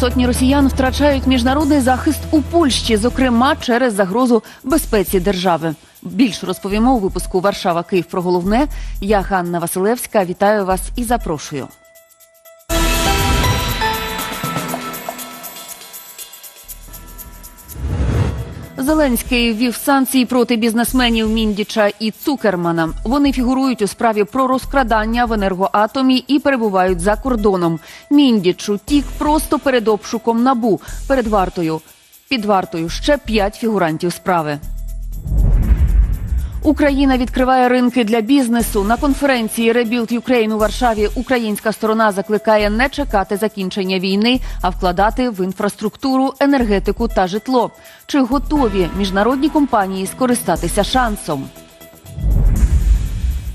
Сотні росіян втрачають міжнародний захист у Польщі, зокрема через загрозу безпеці держави. Більше розповімо у випуску Варшава Київ про головне. Я Ганна Василевська. Вітаю вас і запрошую. Зеленський ввів санкції проти бізнесменів Міндіча і Цукермана. Вони фігурують у справі про розкрадання в енергоатомі і перебувають за кордоном. Міндіч утік просто перед обшуком набу перед вартою. Під вартою ще п'ять фігурантів справи. Україна відкриває ринки для бізнесу. На конференції Rebuild Ukraine у Варшаві українська сторона закликає не чекати закінчення війни, а вкладати в інфраструктуру, енергетику та житло. Чи готові міжнародні компанії скористатися шансом?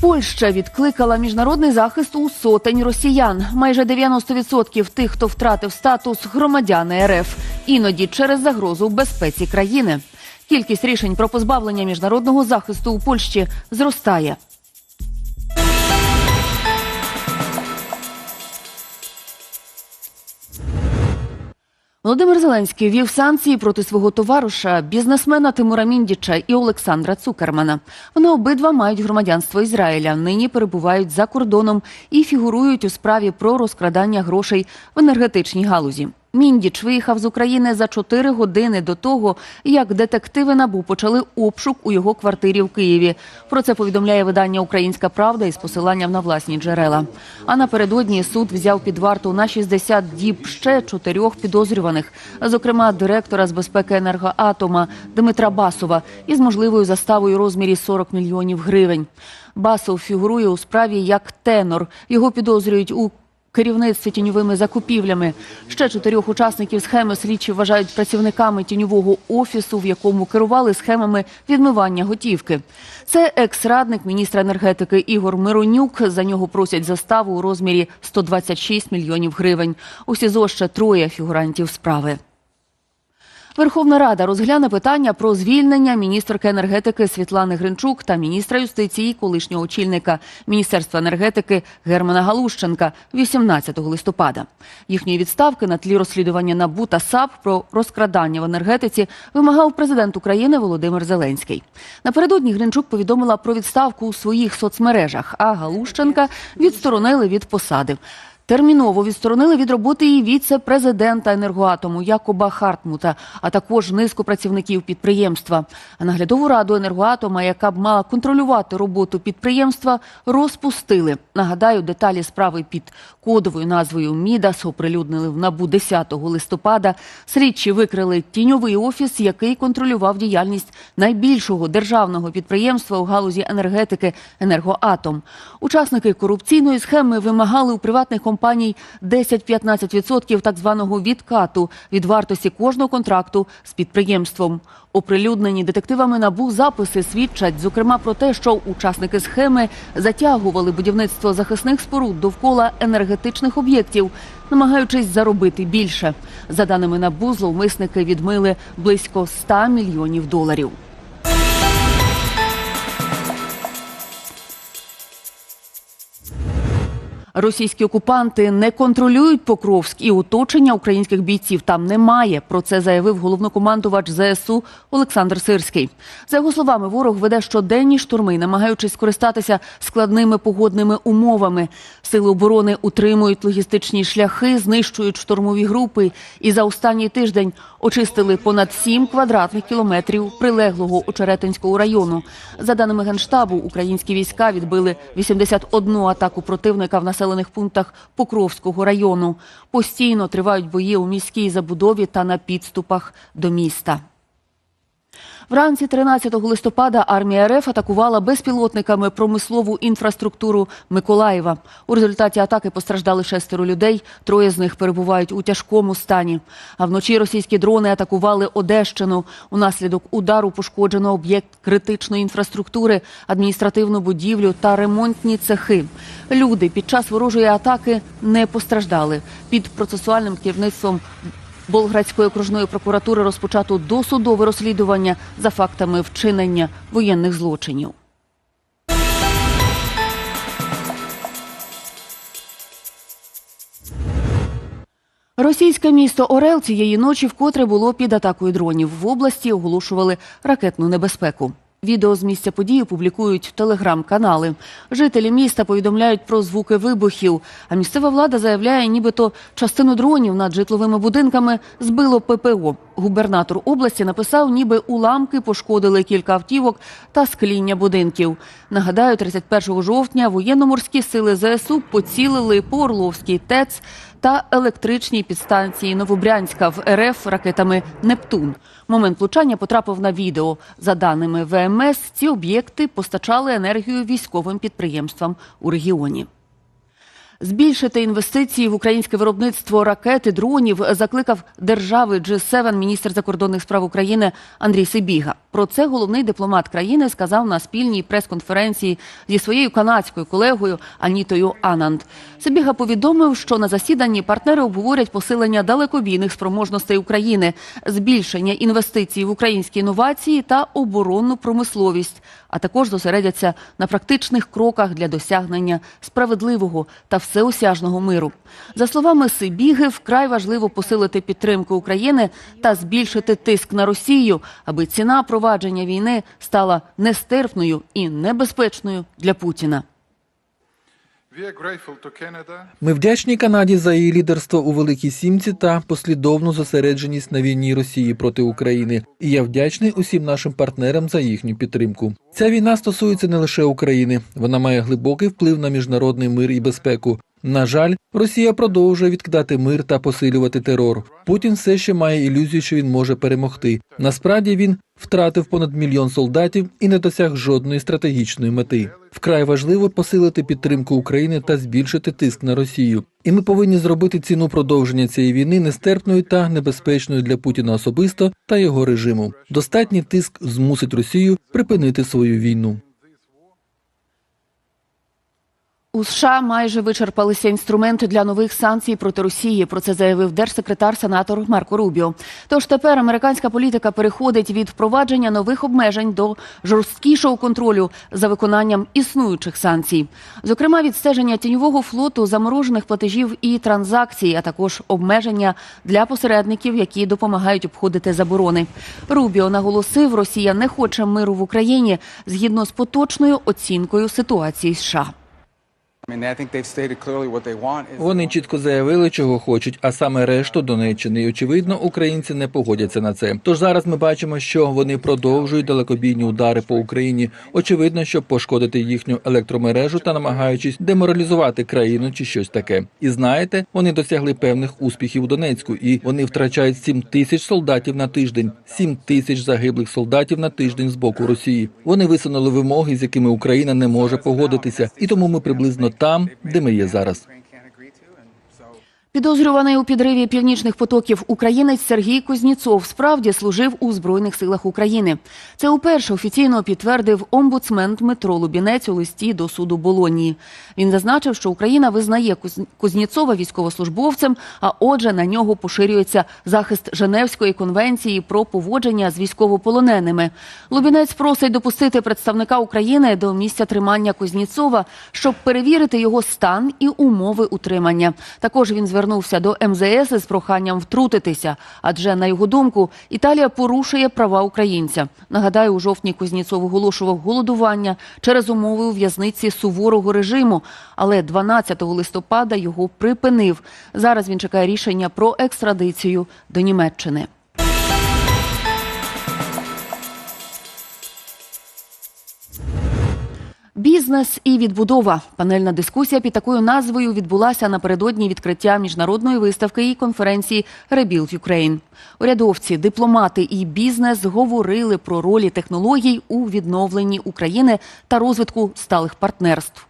Польща відкликала міжнародний захист у сотень росіян. Майже 90% тих, хто втратив статус громадяни РФ, іноді через загрозу безпеці країни. Кількість рішень про позбавлення міжнародного захисту у Польщі зростає. Володимир Зеленський вів санкції проти свого товариша, бізнесмена Тимура Міндіча і Олександра Цукермана. Вони обидва мають громадянство Ізраїля. Нині перебувають за кордоном і фігурують у справі про розкрадання грошей в енергетичній галузі. Міндіч виїхав з України за 4 години до того, як детективи набу почали обшук у його квартирі в Києві. Про це повідомляє видання Українська Правда із посиланням на власні джерела. А напередодні суд взяв під варту на 60 діб ще чотирьох підозрюваних, зокрема директора з безпеки енергоатома Дмитра Басова, із можливою заставою розмірі 40 мільйонів гривень. Басов фігурує у справі як тенор. Його підозрюють у керівництві тіньовими закупівлями. Ще чотирьох учасників схеми слідчі вважають працівниками тіньового офісу, в якому керували схемами відмивання готівки. Це екс-радник міністра енергетики Ігор Миронюк. За нього просять заставу у розмірі 126 мільйонів гривень. У СІЗО ще троє фігурантів справи. Верховна Рада розгляне питання про звільнення міністерки енергетики Світлани Гринчук та міністра юстиції, колишнього очільника Міністерства енергетики Германа Галущенка 18 листопада. Їхньої відставки на тлі розслідування НАБУ та САП про розкрадання в енергетиці вимагав президент України Володимир Зеленський. Напередодні Гринчук повідомила про відставку у своїх соцмережах, а Галущенка відсторонили від посади. Терміново відсторонили від роботи і віце-президента енергоатому Якоба Хартмута, а також низку працівників підприємства. А наглядову раду енергоатома, яка б мала контролювати роботу підприємства, розпустили. Нагадаю, деталі справи під кодовою назвою Мідас оприлюднили в набу 10 листопада. Слідчі викрили тіньовий офіс, який контролював діяльність найбільшого державного підприємства у галузі енергетики енергоатом. Учасники корупційної схеми вимагали у приватних компаній 10-15% так званого відкату від вартості кожного контракту з підприємством. Оприлюднені детективами набу записи свідчать, зокрема, про те, що учасники схеми затягували будівництво захисних споруд довкола енергетичних об'єктів, намагаючись заробити більше. За даними набу, зловмисники відмили близько 100 мільйонів доларів. Російські окупанти не контролюють Покровськ і оточення українських бійців там немає. Про це заявив головнокомандувач ЗСУ Олександр Сирський. За його словами, ворог веде щоденні штурми, намагаючись скористатися складними погодними умовами. Сили оборони утримують логістичні шляхи, знищують штурмові групи і за останній тиждень очистили понад 7 квадратних кілометрів прилеглого Очеретинського району. За даними генштабу, українські війська відбили 81 атаку противника в населених пунктах Покровського району. Постійно тривають бої у міській забудові та на підступах до міста. Вранці 13 листопада армія РФ атакувала безпілотниками промислову інфраструктуру Миколаєва. У результаті атаки постраждали шестеро людей. Троє з них перебувають у тяжкому стані. А вночі російські дрони атакували Одещину. Унаслідок удару пошкоджено об'єкт критичної інфраструктури, адміністративну будівлю та ремонтні цехи. Люди під час ворожої атаки не постраждали. Під процесуальним керівництвом Болградської окружної прокуратури розпочато досудове розслідування за фактами вчинення воєнних злочинів. Російське місто Орел цієї ночі вкотре було під атакою дронів. В області оголошували ракетну небезпеку. Відео з місця події публікують телеграм-канали. Жителі міста повідомляють про звуки вибухів. А місцева влада заявляє, нібито частину дронів над житловими будинками збило ППО. Губернатор області написав, ніби уламки пошкодили кілька автівок та скління будинків. Нагадаю, 31 жовтня воєнно-морські сили ЗСУ поцілили по Орловській ТЕЦ та електричній підстанції Новобрянська в РФ ракетами Нептун. Момент влучання потрапив на відео. За даними ВМС, ці об'єкти постачали енергію військовим підприємствам у регіоні. Збільшити інвестиції в українське виробництво ракет і дронів закликав держави G7 міністр закордонних справ України Андрій Сибіга. Про це головний дипломат країни сказав на спільній прес-конференції зі своєю канадською колегою Анітою Ананд. Сибіга повідомив, що на засіданні партнери обговорять посилення далекобійних спроможностей України, збільшення інвестицій в українські інновації та оборонну промисловість, а також зосередяться на практичних кроках для досягнення справедливого та всеосяжного миру. За словами Сибіги, вкрай важливо посилити підтримку України та збільшити тиск на Росію, аби ціна провадження війни стала нестерпною і небезпечною для Путіна. Ми вдячні Канаді за її лідерство у Великій Сімці та послідовну зосередженість на війні Росії проти України. І я вдячний усім нашим партнерам за їхню підтримку. Ця війна стосується не лише України, вона має глибокий вплив на міжнародний мир і безпеку. На жаль, Росія продовжує відкидати мир та посилювати терор. Путін все ще має ілюзію, що він може перемогти. Насправді він втратив понад мільйон солдатів і не досяг жодної стратегічної мети. Вкрай важливо посилити підтримку України та збільшити тиск на Росію. І ми повинні зробити ціну продовження цієї війни нестерпною та небезпечною для Путіна особисто та його режиму. Достатній тиск змусить Росію припинити свою війну. У США майже вичерпалися інструменти для нових санкцій проти Росії. Про це заявив держсекретар сенатор Марко Рубіо. Тож тепер американська політика переходить від впровадження нових обмежень до жорсткішого контролю за виконанням існуючих санкцій, зокрема відстеження тіньового флоту, заморожених платежів і транзакцій, а також обмеження для посередників, які допомагають обходити заборони. Рубіо наголосив, Росія не хоче миру в Україні згідно з поточною оцінкою ситуації США. Вони чітко заявили, чого хочуть, а саме решту Донеччини. І очевидно, українці не погодяться на це. Тож зараз ми бачимо, що вони продовжують далекобійні удари по Україні. Очевидно, щоб пошкодити їхню електромережу та намагаючись деморалізувати країну чи щось таке. І знаєте, вони досягли певних успіхів у Донецьку, і вони втрачають 7 тисяч солдатів на тиждень, 7 тисяч загиблих солдатів на тиждень з боку Росії. Вони висунули вимоги, з якими Україна не може погодитися, і тому ми приблизно там, де ми є зараз. Підозрюваний у підриві північних потоків українець Сергій Кузніцов справді служив у збройних силах України. Це уперше офіційно підтвердив омбудсмен Дмитро Лубінець у листі до суду Болонії. Він зазначив, що Україна визнає Кузніцова військовослужбовцем, а отже, на нього поширюється захист Женевської конвенції про поводження з військовополоненими. Лубінець просить допустити представника України до місця тримання Кузніцова, щоб перевірити його стан і умови утримання. Також він звернувся до МЗС із проханням втрутитися, адже на його думку Італія порушує права українця. Нагадаю, у жовтні Кузніцов оголошував голодування через умови у в'язниці суворого режиму, але 12 листопада його припинив. Зараз він чекає рішення про екстрадицію до Німеччини. Бізнес і відбудова. Панельна дискусія під такою назвою відбулася напередодні відкриття міжнародної виставки і конференції Rebuild Ukraine. Урядовці, дипломати і бізнес говорили про ролі технологій у відновленні України та розвитку сталих партнерств.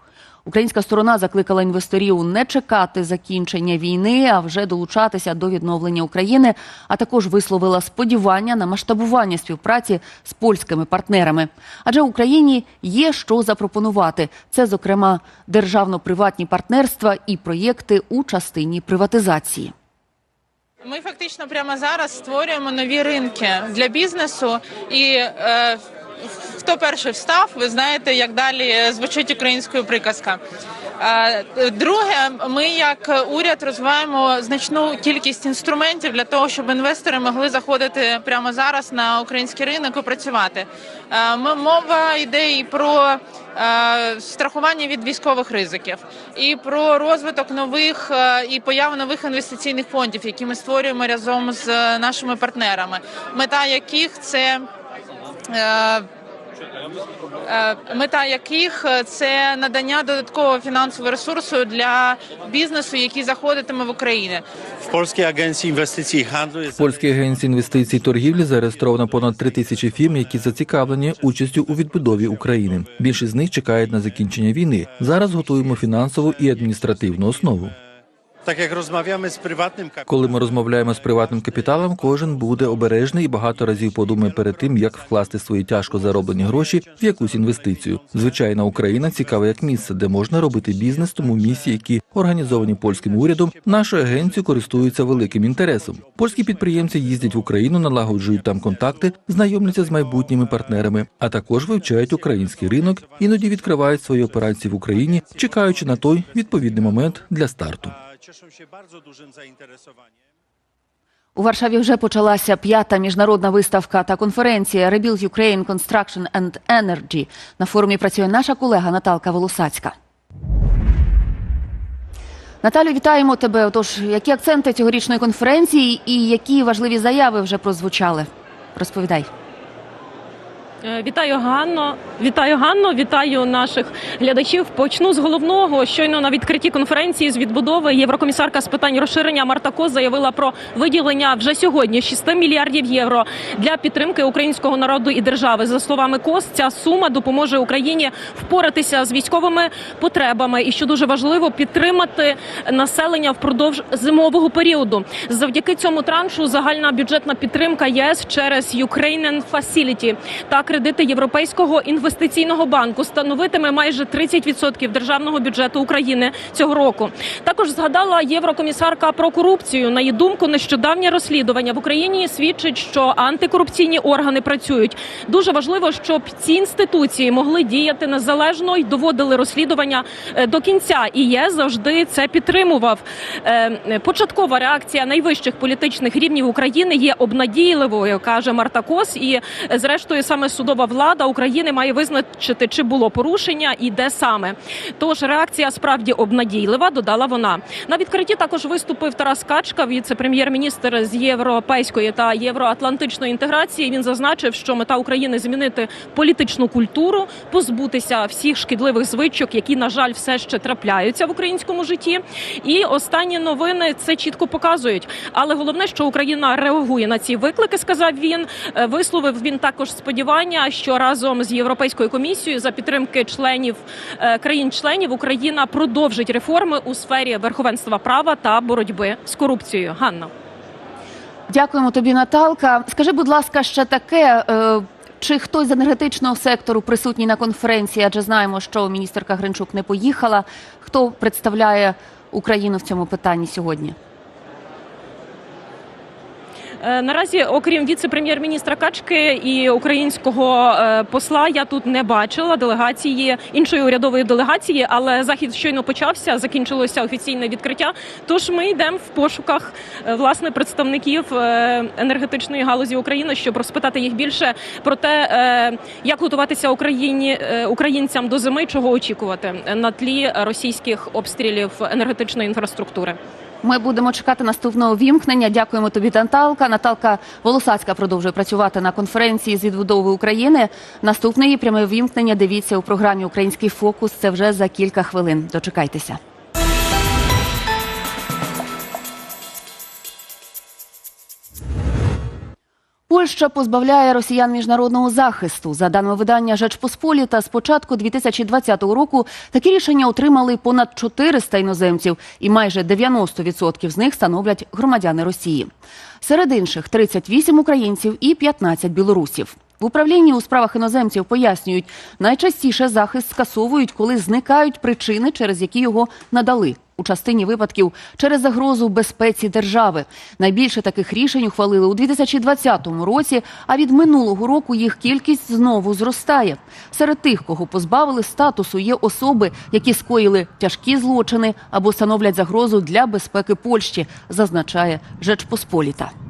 Українська сторона закликала інвесторів не чекати закінчення війни, а вже долучатися до відновлення України, а також висловила сподівання на масштабування співпраці з польськими партнерами. Адже Україні є що запропонувати. Це, зокрема, державно-приватні партнерства і проєкти у частині приватизації. Ми фактично прямо зараз створюємо нові ринки для бізнесу. І е, хто перший встав, ви знаєте, як далі звучить українською приказка. Друге, ми як уряд розвиваємо значну кількість інструментів для того, щоб інвестори могли заходити прямо зараз на український ринок і працювати. Мова йде і про страхування від військових ризиків, і про розвиток нових і появу нових інвестиційних фондів, які ми створюємо разом з е, нашими партнерами, мета яких це. Е, Е, мета яких е, це надання додаткового фінансового ресурсу для бізнесу, який заходитиме в Україну. В Польській агенції інвестицій В Польській агенції інвестицій торгівлі зареєстровано понад три тисячі фірм, які зацікавлені участю у відбудові України. Більшість з них чекають на закінчення війни. Зараз готуємо фінансову і адміністративну основу. Так як розмовляємо з приватним капіталом. Коли ми розмовляємо з приватним капіталом, кожен буде обережний і багато разів подумає перед тим, як вкласти свої тяжко зароблені гроші в якусь інвестицію. Звичайна Україна цікава як місце, де можна робити бізнес, тому місії, які організовані польським урядом, нашою агенцією користуються великим інтересом. Польські підприємці їздять в Україну, налагоджують там контакти, знайомляться з майбутніми партнерами, а також вивчають український ринок, іноді відкривають свої операції в Україні, чекаючи на той відповідний момент для старту. Cieszą się bardzo dużym zainteresowaniem. У Варшаві вже почалася п'ята міжнародна виставка та конференція Rebuild Ukraine Construction and Energy. На форумі працює наша колега Наталка Волосацька. Наталю, вітаємо тебе. Отож, які акценти цьогорічної конференції і які важливі заяви вже прозвучали? Розповідай. Е, Вітаю Ганно. Вітаю Ганно. Вітаю наших глядачів. Почну з головного. Щойно на відкритті конференції з відбудови єврокомісарка з питань розширення Марта Кос заявила про виділення вже сьогодні 6 мільярдів євро для підтримки українського народу і держави. За словами Кос, ця сума допоможе Україні впоратися з військовими потребами і що дуже важливо підтримати населення впродовж зимового періоду. Завдяки цьому траншу загальна бюджетна підтримка ЄС через Ukrainian Facility та кредити Європейського інвестиційного банку становитиме майже 30% державного бюджету України цього року. Також згадала єврокомісарка про корупцію. На її думку, нещодавнє розслідування в Україні свідчить, що антикорупційні органи працюють. Дуже важливо, щоб ці інституції могли діяти незалежно і доводили розслідування е, до кінця. І ЄС завжди це підтримував. Е, Початкова реакція найвищих політичних рівнів України є обнадійливою, каже Марта Кос. І е, зрештою саме судова влада України має визначити, чи було порушення і де саме. Тож реакція справді обнадійлива, додала вона. На відкритті також виступив Тарас Качка, віце-прем'єр-міністр з європейської та євроатлантичної інтеграції. Він зазначив, що мета України змінити політичну культуру, позбутися всіх шкідливих звичок, які на жаль все ще трапляються в українському житті. І останні новини це чітко показують. Але головне, що Україна реагує на ці виклики, сказав він. Е, Висловив він також сподівання, що разом з європейською комісією за підтримки членів е, країн-членів Україна продовжить реформи у сфері верховенства права та боротьби з корупцією. Ганна. Дякуємо тобі, Наталка. Скажи, будь ласка, ще таке. е, Чи хтось з енергетичного сектору присутній на конференції? Адже знаємо, що міністерка Гринчук не поїхала. Хто представляє Україну в цьому питанні сьогодні? Е, Наразі, окрім віце-прем'єр-міністра Качки і українського е, посла, я тут не бачила делегації іншої урядової делегації, але захід щойно почався, закінчилося офіційне відкриття. Тож ми йдемо в пошуках е, власне представників енергетичної галузі України, щоб розпитати їх більше про те, як готуватися Україні українцям до зими, чого очікувати на тлі російських обстрілів енергетичної інфраструктури. Ми будемо чекати наступного вімкнення. Дякуємо тобі, Наталка. Наталка Волосацька продовжує працювати на конференції з відбудови України. Наступне її пряме вімкнення. Дивіться у програмі Український фокус. Це вже за кілька хвилин. Дочекайтеся. Польща позбавляє росіян міжнародного захисту. За даними видання Жечпосполіта, з початку 2020 року такі рішення отримали понад 400 іноземців, і майже 90% з них становлять громадяни Росії. Серед інших 38 українців і 15 білорусів. В управлінні у справах іноземців пояснюють, найчастіше захист скасовують, коли зникають причини, через які його надали. У частині випадків через загрозу безпеці держави. Найбільше таких рішень ухвалили у 2020 році, а від минулого року їх кількість знову зростає. Серед тих, кого позбавили статусу, є особи, які скоїли тяжкі злочини або становлять загрозу для безпеки Польщі, зазначає Жечпосполіта.